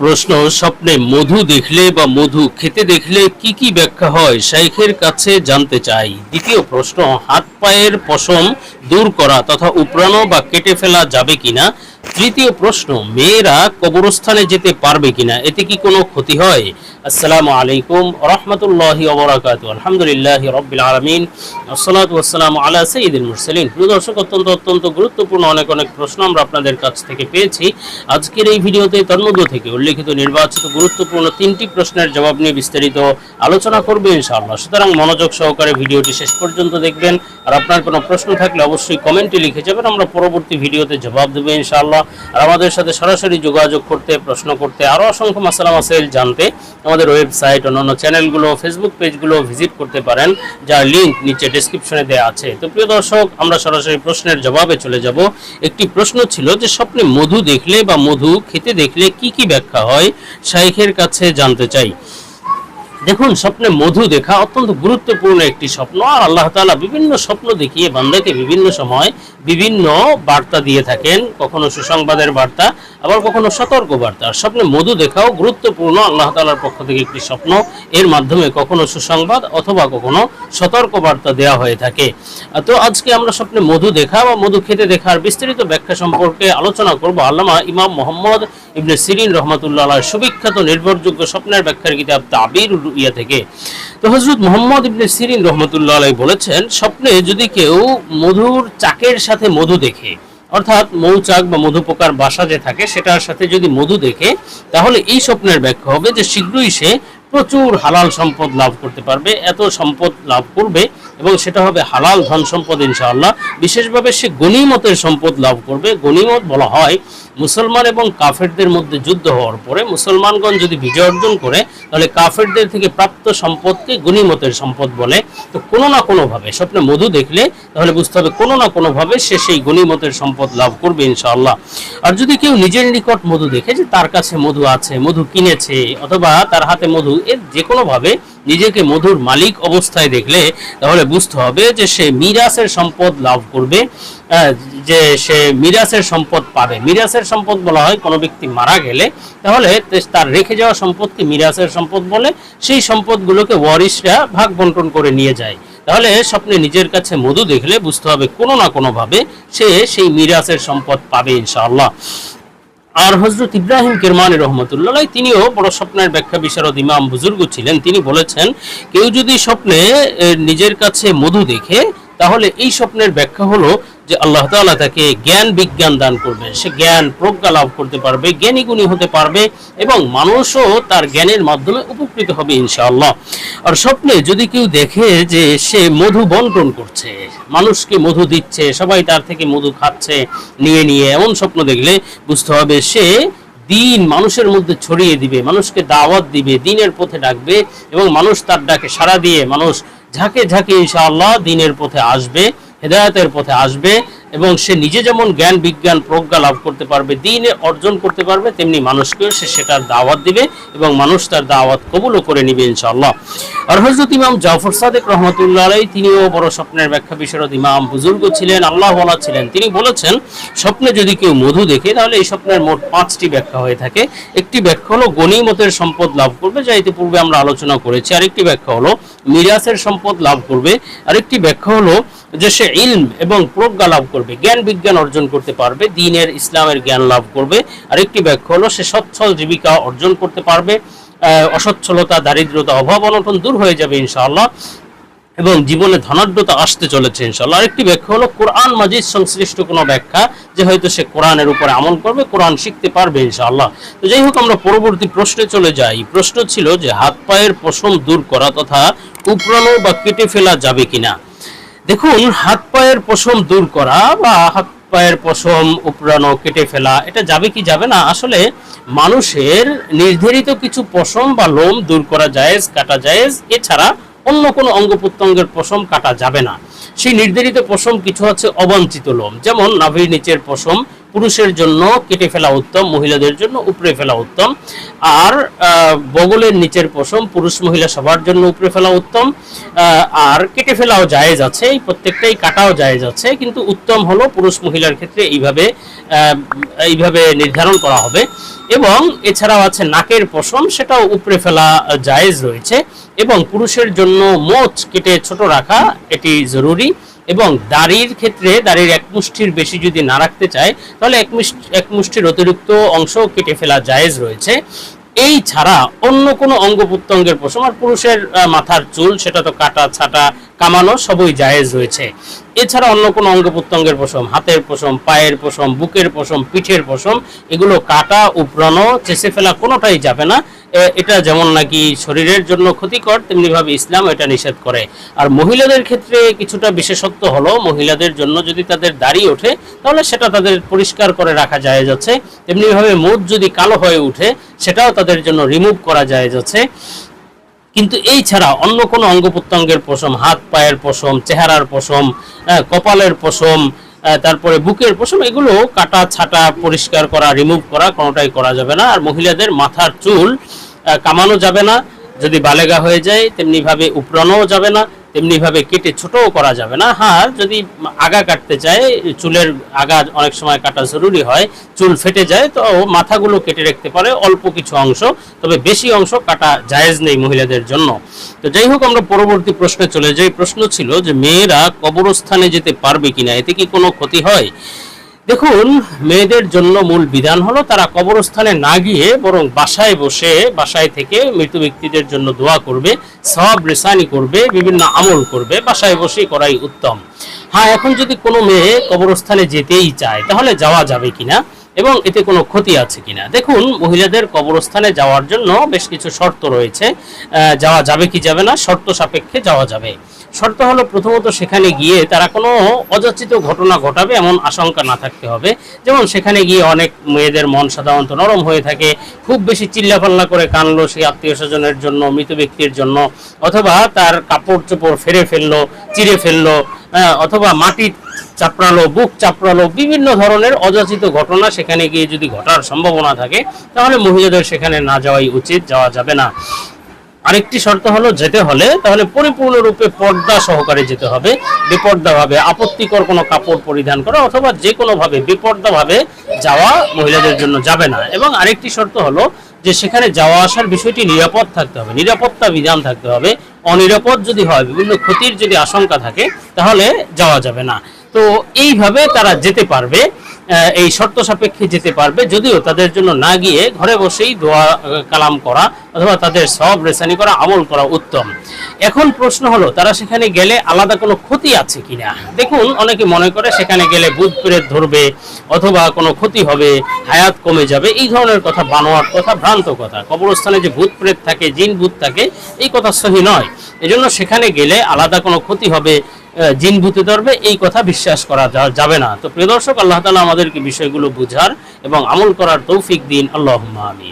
প্রশ্ন, স্বপ্নে মধু দেখলে বা মধু খেতে দেখলে কি কি ব্যাখ্যা হয় শাইখের কাছে জানতে চাই। দ্বিতীয় প্রশ্ন, হাত পায়ের পশম দূর করা তথা উপড়ানো বা কেটে ফেলা যাবে কিনা? তৃতীয় প্রশ্ন, মেয়েরা কবরস্থানে যেতে পারবে কিনা? এতে কি কোনো ক্ষতি হয়? আসসালামু আলাইকুম রহমতুল্লাহি আলহামদুলিল্লাহ রব্বিল আলমিন। আসসালাতু ওয়াসসালামু আলা সাইয়্যিদিল মুরসালিন। প্রিয় দর্শক, অত্যন্ত অত্যন্ত গুরুত্বপূর্ণ অনেক অনেক প্রশ্ন আমরা আপনাদের কাছ থেকে পেয়েছি। আজকের এই ভিডিওতে তার মধ্য থেকে উল্লেখিত নির্বাচিত গুরুত্বপূর্ণ তিনটি প্রশ্নের জবাব নিয়ে বিস্তারিত আলোচনা করবে ইনশাআল্লাহ। সুতরাং মনোযোগ সহকারে ভিডিওটি শেষ পর্যন্ত দেখবেন। আর আপনার কোনো প্রশ্ন থাকলে অবশ্যই কমেন্টে লিখে যাবেন। আমরা পরবর্তী ভিডিওতে জবাব দেবো ইনশাআল্লাহ। আর আমাদের সাথে সরাসরি যোগাযোগ করতে, প্রশ্ন করতে আরও অসংখ্য মাসালা মাসাইল জানতে আমাদের ওয়েবসাইট অন্যান্য চ্যানেলগুলো, ফেসবুক পেজগুলো ভিজিট করতে পারেন, যার লিঙ্ক নিচে ডেসক্রিপশনে দেওয়া আছে। তো প্রিয় দর্শক, আমরা সরাসরি প্রশ্নের জবাবে চলে যাব। একটি প্রশ্ন ছিল যে, স্বপ্নে মধু দেখলে বা মধু খেতে দেখলে কি কি ব্যাখ্যা হয়? শাইখের কাছে জানতে চাই। দেখুন, স্বপ্নে মধু দেখা অত্যন্ত গুরুত্বপূর্ণ একটি স্বপ্ন, আর আল্লাহ তাআলা বিভিন্ন স্বপ্ন দেখিয়ে বান্দাকে বিভিন্ন সময় বিভিন্ন বার্তা দিয়ে থাকেন, কখনো সুসংবাদের বার্তা, আবার কখনো সতর্ক বার্তা। আর স্বপ্নে মধু দেখাও গুরুত্বপূর্ণ, আল্লাহ তাআলার পক্ষ থেকে একটি স্বপ্ন, এর মাধ্যমে কখনো সুসংবাদ অথবা কখনো সতর্ক বার্তা দেওয়া হয়ে থাকে। তো আজকে আমরা স্বপ্নে মধু দেখা বা মধু খেতে দেখার বিস্তারিত ব্যাখ্যা সম্পর্কে আলোচনা করব আল্লামা ইমাম মোহাম্মদ ইবনে সিরিন রহমতুল্লাহ সুবিখ্যাত নির্ভরযোগ্য স্বপ্নের ব্যাখ্যার কিতাব তাবির ইয়া থেকে। তো হজরত মোহাম্মদ ইবনে সিরিন রহমতুল্লাহ আলাই বলেছেন, স্বপ্নে যদি কেউ মধুর চাকের সাথে মধু দেখে, অর্থাৎ মৌচাক বা মধুপোকার বাসা যে থাকে, সেটার সাথে যদি মধু দেখে, তাহলে এই স্বপ্নের ব্যাখ্যা হবে যে শীঘ্রই সে প্রচুর হালাল সম্পদ লাভ করতে পারবে, এত সম্পদ লাভ করবে এবং সেটা হবে হালাল ধন সম্পদ ইনশাআল্লাহ। বিশেষভাবে সে গণিমতের সম্পদ লাভ করবে। গণিমত বলা হয়, মুসলমান এবং কাফেরদের মধ্যে যুদ্ধ হওয়ার পরে মুসলমানগণ যদি বিজয় অর্জন করে, তাহলে কাফেরদের থেকে প্রাপ্ত সম্পদকে গণিমতের সম্পদ বলে। তো কোনো না কোনোভাবে, স্বপ্নে মধু দেখলে তাহলে বুঝতে হবে কোনো না কোনোভাবে সে সেই গণিমতের সম্পদ লাভ করবে ইনশাআল্লাহ। আর যদি কেউ নিজের নিকট মধু দেখে যে তার কাছে মধু আছে, মধু কিনেছে, অথবা তার হাতে মধু এর যে কোনোভাবে নিজেকে মধুর মালিক অবস্থায় দেখলে তাহলে বুঝতে হবে যে সে মিরাসের সম্পদ লাভ করবে যে সে মিরাসের সম্পদ পাবে। মিরাসের সম্পদ বলা হয় কোনো ব্যক্তি মারা গেলে, তাহলে তার রেখে যাওয়া সম্পদকে মিরাসের সম্পদ বলে, সেই সম্পদগুলোকে ওয়ারিসরা ভাগ বন্টন করে নিয়ে যায়। তাহলে স্বপ্নে নিজের কাছে মধু দেখলে বুঝতে হবে কোনো না কোনোভাবে সে সেই মিরাসের সম্পদ পাবে ইনশাআল্লাহ। আর হজরত ইব্রাহিম কেরমানি রহমতুল্লাহ তিনিও বড় স্বপ্নের ব্যাখ্যা বিশারদ ইমাম বুজুর্গ ছিলেন। তিনি বলেছেন, কেউ যদি স্বপ্নে নিজের কাছে মধু দেখে, তাহলে এই স্বপ্নের ব্যাখ্যা হলো যে আল্লাহ তাআলা তাকে জ্ঞান বিজ্ঞান দান করবে। সে জ্ঞান প্রজ্ঞা লাভ করতে পারবে জ্ঞানী গুণী হতে পারবে এবং মানুষও তার জ্ঞানের মাধ্যমে উপকৃত হবে ইনশাআল্লাহ। আর স্বপ্নে যদি কেউ দেখে যে সে মধু বন্টন করছে, মানুষকে মধু দিচ্ছে, সবাই তার থেকে মধু খাচ্ছে, নিয়ে নিয়ে এমন স্বপ্ন দেখলে বুঝতে হবে সে দিন মানুষের মধ্যে ছড়িয়ে দিবে, মানুষকে দাওয়াত দিবে, দিনের পথে ডাকবে এবং মানুষ তার ডাকে সাড়া দিয়ে মানুষ ঝাঁকে ঝাঁকে ইনশাআল্লাহ দিনের পথে আসবে। হেদায়তের পথে আসবে। এবং সে নিজে যেমন জ্ঞান, বিজ্ঞান, প্রজ্ঞা লাভ করতে পারবে, দিন অর্জন করতে পারবে, তেমনি মানুষকেও সে সেটার দাওয়াত দিবে এবং মানুষ তার দাওয়াত কবুলও করে নিবে ইনশাআল্লাহ। আর হজরত ইমাম জাফর সাদেক রহমতুল্লাহ আলাই তিনিও বড় স্বপ্নের ব্যাখ্যা বিশারদ ইমাম বুজুর্গ ছিলেন, আল্লাহ ওয়ালা ছিলেন। তিনি বলেছেন, স্বপ্নে যদি কেউ মধু দেখে, তাহলে এই স্বপ্নের মোট পাঁচটি ব্যাখ্যা হয়ে থাকে। একটি ব্যাখ্যা হলো গণিমতের সম্পদ লাভ করবে, যা ইতিপূর্বে আমরা আলোচনা করেছি। আরেকটি ব্যাখ্যা হলো, মিরাসের সম্পদ লাভ করবে। আরেকটি ব্যাখ্যা হলো, যে সে ইলম এবং প্রজ্ঞা লাভ করবে। জ্ঞান বিজ্ঞান অর্জন করতে পারবে, দিনের ইসলামের জ্ঞান লাভ করবে। আরেকটি ব্যাখ্যা হলো, সে সচ্ছল জীবিকা অর্জন করতে পারবে অসচ্ছলতা, দারিদ্রতা, অভাব অনটন দূর হয়ে যাবে ইনশাআল্লাহ এবং জীবনে ধনাঢ্যতা আসতে চলেছে ইনশাল্লাহ আরেকটি ব্যাখ্যা হলো, কোরআন মাজিদ সংশ্লিষ্ট কোনো ব্যাখ্যা যে হয়তো সে কোরআনের উপরে আমল করবে, কোরআন শিখতে পারবে ইনশাআল্লাহ। তো যাই হোক, আমরা পরবর্তী প্রশ্নে চলে যাই। প্রশ্ন ছিল যে হাত পায়ের পশম দূর করা তথা উপড়ানো বা কেটে ফেলা যাবে কিনা? দেখুন, হাত পায়ের পশম দূর করা বা হাত পায়ের পশম উপড়ানো, কেটে ফেলা, এটা যাবে কি যাবে না? আসলে মানুষের নির্ধারিত কিছু পশম বা লোম দূর করা জায়েজ, কাটা জায়েজ। এছাড়া অন্য কোনো অঙ্গ প্রত্যঙ্গের পশম কাটা যাবে না। সেই নির্ধারিত পশম কিছু হচ্ছে অবাঞ্ছিত লোম। যেমন নাভির নিচের পশম পুরুষের জন্য কেটে ফেলা উত্তম, মহিলাদের জন্য উপরে ফেলা উত্তম। আর বগলের নিচের পশম পুরুষ মহিলা সবার জন্য উপরে ফেলা উত্তম। আর কেটে ফেলাও জায়েজ আছে, এই প্রত্যেকটাই কাটাও জায়েজ আছে, কিন্তু উত্তম হলো পুরুষ মহিলার ক্ষেত্রে এইভাবে এইভাবে নির্ধারণ করা হবে। এবং এছাড়াও আছে নাকের পশম, সেটাও উপরে ফেলা জায়েজ রয়েছে। এবং পুরুষের জন্য মোচ কেটে ছোট রাখা, এটি জরুরি। এবং দাড়ির ক্ষেত্রে দাড়ির এক মুষ্টির বেশি যদি না রাখতে চায়, তাহলে এক মুষ্টি, এক মুষ্টির অতিরিক্ত অংশ কেটে ফেলা জায়েজ রয়েছে। এই ছাড়া অন্য কোনো অঙ্গ প্রত্যঙ্গের পশম আর পুরুষের মাথার চুল, সেটা তো কাটা, ছাটা, কামানো সবই জায়েজ রয়েছে। এছাড়া অন্য কোনো অঙ্গ প্রত্যঙ্গের পশম, হাতের পশম, পায়ের পশম, বুকের পশম, পিঠের পশম, এগুলো কাটা উপড়ানো চেষে ফেলা কোনোটাই যাবে না। এটা যেমন নাকি শরীরের জন্য ক্ষতিকর, তেমনিভাবে ইসলাম এটা নিষেধ করে। আর মহিলাদের ক্ষেত্রে কিছুটা বিশেষত্ব হলো, মহিলাদের জন্য যদি তাদের দাড়ি ওঠে, তাহলে সেটা তাদের পরিষ্কার করে রাখা যায় যাচ্ছে। তেমনিভাবে মুখ যদি কালো হয়ে উঠে, সেটাও তাদের জন্য রিমুভ করা যায় যাচ্ছে। কিন্তু এই ছাড়া অন্য কোনো অঙ্গ প্রত্যঙ্গের পশম, হাত, পায়ের পশম, চেহারার পশম কপালের পশম তারপরে বুকের পশম, এগুলো কাটা, ছাটা, পরিষ্কার করা রিমুভ করা, কোনোটাই করা যাবে না। আর মহিলাদের মাথার চুল কামানো যাবে না। যদি বালেগা হয়ে যায়, তেমনিভাবে উপড়ানোও যাবে না। তেমনি ভাবে কেটে ছোটও করা যাবে না। হার যদি আগা কাটতে চায়, চুলের আগা অনেক সময় কাটা জরুরি হয়, চুল ফেটে যায়, তো মাথাগুলো কেটে রাখতে পারে অল্প কিছু অংশ, তবে বেশি অংশ কাটা জায়েজ নেই মহিলাদের জন্য। তো যাই হোক, আমরা পরবর্তী প্রশ্নে চলে যাই। প্রশ্ন ছিল যে, মেয়েরা কবরস্থানে যেতে পারবে কিনা? এতে কি কোনো ক্ষতি হয়? দেখুন, মেয়েদের জন্য মূল বিধান হলো তারা কবরস্থানে না গিয়ে বরং বাসায় বসে, বাসায় থেকে মৃত ব্যক্তিদের জন্য দোয়া করবে সব রেসানি করবে, বিভিন্ন আমল করবে, বাসায় বসেই করাই উত্তম। হ্যাঁ এখন যদি কোনো মেয়ে কবরস্থানে যেতেই চায়, তাহলে যাওয়া যাবে কিনা? এবং এতে কোনো ক্ষতি আছে কিনা? দেখুন, মহিলাদের কবরস্থানে যাওয়ার জন্য বেশ কিছু শর্ত রয়েছে। যাওয়া যাবে কি যাবে না? শর্ত সাপেক্ষে যাওয়া যাবে। শর্ত হলো প্রথমত সেখানে গিয়ে তারা কোনো অযাচিত ঘটনা ঘটাবে এমন আশঙ্কা না থাকতে হবে। যেমন সেখানে গিয়ে অনেক মেয়েদের মন সাধারণত নরম হয়ে থাকে, খুব বেশি চিল্লাপাল্লা করে কানলো সেই আত্মীয় স্বজনের জন্য, মৃত ব্যক্তির জন্য, অথবা তার কাপড় চোপড় ফেরে ফেলল চিরে ফেলল অথবা মাটি চাপড়ালো, বুক চাপড়ালো, বিভিন্ন ধরনের অযাচিত ঘটনা সেখানে গিয়ে যদি ঘটার সম্ভাবনা থাকে, তাহলে মহিলাদের সেখানে না যাওয়াই উচিত, যাওয়া যাবে না। আরেকটি শর্ত হলো যেতে হলে তাহলে পরিপূর্ণরূপে পর্দা সহকারে যেতে হবে বেপর্দা ভাবে আপত্তিকর কোনো কাপড় পরিধান করা অথবা যে কোনো ভাবে বেপর্দা ভাবে যাওয়া মহিলাদের জন্য যাবে না। এবং আরেকটি শর্ত হলো যে সেখানে যাওয়া আসার বিষয়টি নিরাপদ থাকতে হবে, নিরাপত্তা বিধান থাকতে হবে, অনিরাপদ যদি হয়, বিভিন্ন ক্ষতির যদি আশঙ্কা থাকে, তাহলে যাওয়া যাবে না। তো এইভাবে তারা যেতে পারবে। এই শর্ত সাপেক্ষে যেতে পারবে, যদিও তাদের জন্য না গিয়ে ঘরে বসেই দোয়া কালাম করা অথবা তাদের সব রেসানি করা, আমল করা উত্তম। এখন প্রশ্ন হলো, তারা সেখানে গেলে আলাদা কোনো ক্ষতি আছে কিনা? দেখুন, অনেকে মনে করে সেখানে গেলে বুধ প্রেত ধরবে অথবা কোনো ক্ষতি হবে, হায়াত কমে যাবে, এই ধরনের কথা বানোয়ার কথা, ভ্রান্ত কথা। কবরস্থানে যে ভূত প্রেত থাকে, জিন ভূত থাকে, এই কথা সহি নয়। এজন্য সেখানে গেলে আলাদা কোনো ক্ষতি হবে জিন ভূতে ধরবে, এই কথা বিশ্বাস করা যাবে না। তো প্রিয় দর্শক, আল্লাহ তালা আমাদেরকে বিষয়গুলো বুঝার এবং আমল করার তৌফিক দিন। আল্লাহ আমিন।